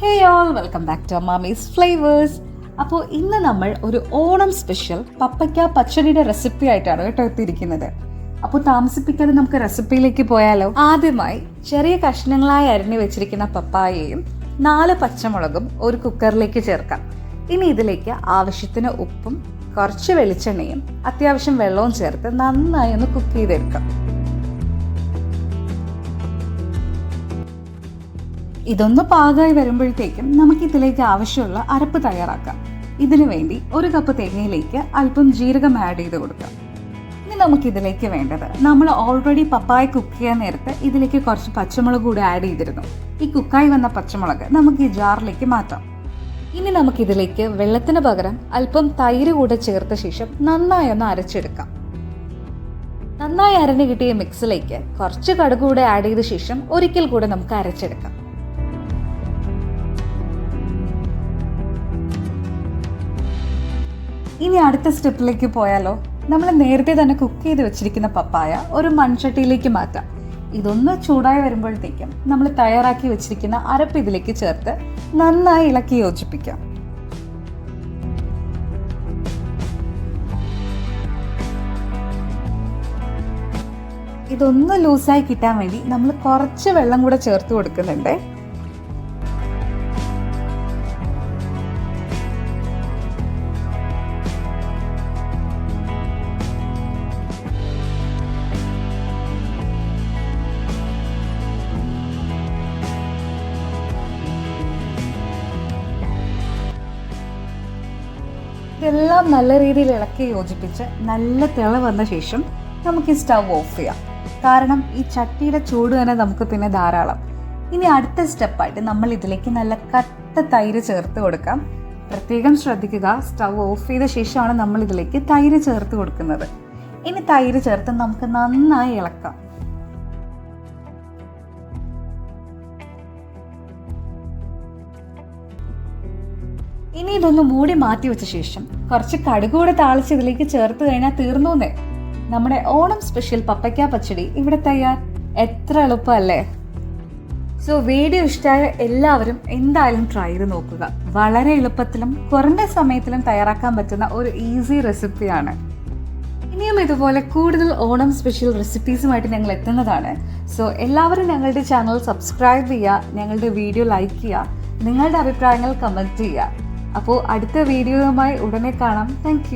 Hey all welcome back to mummy's flavours അപ്പോൾ ഇന്ന് നമ്മൾ ഒരു ഓണം സ്പെഷ്യൽ പപ്പയ്ക്ക പച്ചടിയുടെ റെസിപ്പി ആയിട്ടാണ് കേട്ടോ എത്തിയിരിക്കുന്നത്. അപ്പോൾ താമസിപ്പിക്കാതെ നമുക്ക് റെസിപ്പിയിലേക്ക് പോയാലോ? ആദ്യമായി ചെറിയ കഷ്ണങ്ങളായി അരിഞ്ഞു വെച്ചിരിക്കുന്ന പപ്പായയും നാല് പച്ചമുളകും ഒരു കുക്കറിലേക്ക് ചേർക്കാം. ഇനി ഇതിലേക്ക് ആവശ്യത്തിന് ഉപ്പും കുറച്ച് വെളിച്ചെണ്ണയും അത്യാവശ്യം വെള്ളവും ചേർത്ത് നന്നായി ഒന്ന് കുക്ക് ചെയ്തെടുക്കാം. ഇതൊന്ന് പാകമായി വരുമ്പോഴത്തേക്കും നമുക്ക് ഇതിലേക്ക് ആവശ്യമുള്ള അരപ്പ് തയ്യാറാക്കാം. ഇതിനു വേണ്ടി ഒരു കപ്പ് തേങ്ങയിലേക്ക് അല്പം ജീരകം ആഡ് ചെയ്ത് കൊടുക്കാം. ഇനി നമുക്ക് ഇതിലേക്ക് വേണ്ടത് നമ്മൾ ഓൾറെഡി പപ്പായ കുക്ക് ചെയ്യാൻ നേരത്തെ ഇതിലേക്ക് കുറച്ച് പച്ചമുളക് കൂടി ആഡ് ചെയ്തിരുന്നു. ഈ കുക്കായി വന്ന പച്ചമുളക് നമുക്ക് ഈ ജാറിലേക്ക് മാറ്റാം. ഇനി നമുക്ക് ഇതിലേക്ക് വെള്ളത്തിന് പകരം അല്പം തൈര് കൂടെ ചേർത്ത ശേഷം നന്നായി ഒന്ന് അരച്ചെടുക്കാം. നന്നായി അരഞ്ഞു കിട്ടിയ മിക്സിലേക്ക് കുറച്ച് കടുക് കൂടെ ആഡ് ചെയ്ത ശേഷം ഒരിക്കൽ കൂടെ നമുക്ക് അരച്ചെടുക്കാം. ഇനി അടുത്ത സ്റ്റെപ്പിലേക്ക് പോയാലോ? നമ്മൾ നേരത്തെ തന്നെ കുക്ക് ചെയ്ത് വെച്ചിരിക്കുന്ന പപ്പായ ഒരു മൺചട്ടിയിലേക്ക് മാറ്റാം. ഇതൊന്ന് ചൂടായി വരുമ്പോഴത്തേക്കും നമ്മൾ തയ്യാറാക്കി വെച്ചിരിക്കുന്ന അരപ്പ് ഇതിലേക്ക് ചേർത്ത് നന്നായി ഇളക്കി യോജിപ്പിക്കാം. ഇതൊന്ന് ലൂസായി കിട്ടാൻ വേണ്ടി നമ്മൾ കുറച്ച് വെള്ളം കൂടെ ചേർത്ത് കൊടുക്കുന്നുണ്ട്. ഇതെല്ലാം നല്ല രീതിയിൽ ഇളക്കി യോജിപ്പിച്ച് നല്ല തിള വന്ന ശേഷം നമുക്ക് ഈ സ്റ്റവ് ഓഫ് ചെയ്യാം. കാരണം ഈ ചട്ടിയുടെ ചൂട് തന്നെ നമുക്ക് പിന്നെ ധാരാളം. ഇനി അടുത്ത സ്റ്റെപ്പായിട്ട് നമ്മൾ ഇതിലേക്ക് നല്ല കട്ട തൈര് ചേർത്ത് കൊടുക്കാം. പ്രത്യേകം ശ്രദ്ധിക്കുക സ്റ്റവ് ഓഫ് ചെയ്ത ശേഷമാണ് നമ്മൾ ഇതിലേക്ക് തൈര് ചേർത്ത് കൊടുക്കുന്നത്. ഇനി തൈര് ചേർത്ത് നമുക്ക് നന്നായി ഇളക്കാം. ഇനി ഇതൊന്ന് മൂടി മാറ്റി വെച്ച ശേഷം കുറച്ച് കടുകൂടെ കൂടെ താളിച്ച് ഇതിലേക്ക് ചേർത്ത് കഴിഞ്ഞാൽ തീർന്നൂന്നേ നമ്മുടെ ഓണം സ്പെഷ്യൽ പപ്പയ്ക്ക പച്ചടി ഇവിടെ തയ്യാർ. എത്ര എളുപ്പമല്ലേ? സോ വീഡിയോ ഇഷ്ടമായ എല്ലാവരും എന്തായാലും ട്രൈ ചെയ്ത് നോക്കുക. വളരെ എളുപ്പത്തിലും കുറഞ്ഞ സമയത്തിലും തയ്യാറാക്കാൻ പറ്റുന്ന ഒരു ഈസി റെസിപ്പിയാണ് ഇനിയും ഇതുപോലെ കൂടുതൽ ഓണം സ്പെഷ്യൽ റെസിപ്പീസുമായിട്ട് ഞങ്ങൾ എത്തുന്നതാണ്. സോ എല്ലാവരും ഞങ്ങളുടെ ചാനൽ സബ്സ്ക്രൈബ് ചെയ്യുക ഞങ്ങളുടെ വീഡിയോ ലൈക്ക് ചെയ്യുക നിങ്ങളുടെ അഭിപ്രായങ്ങൾ കമന്റ് ചെയ്യുക. അപ്പോൾ അടുത്ത വീഡിയോയുമായി ഉടനെ കാണാം. താങ്ക്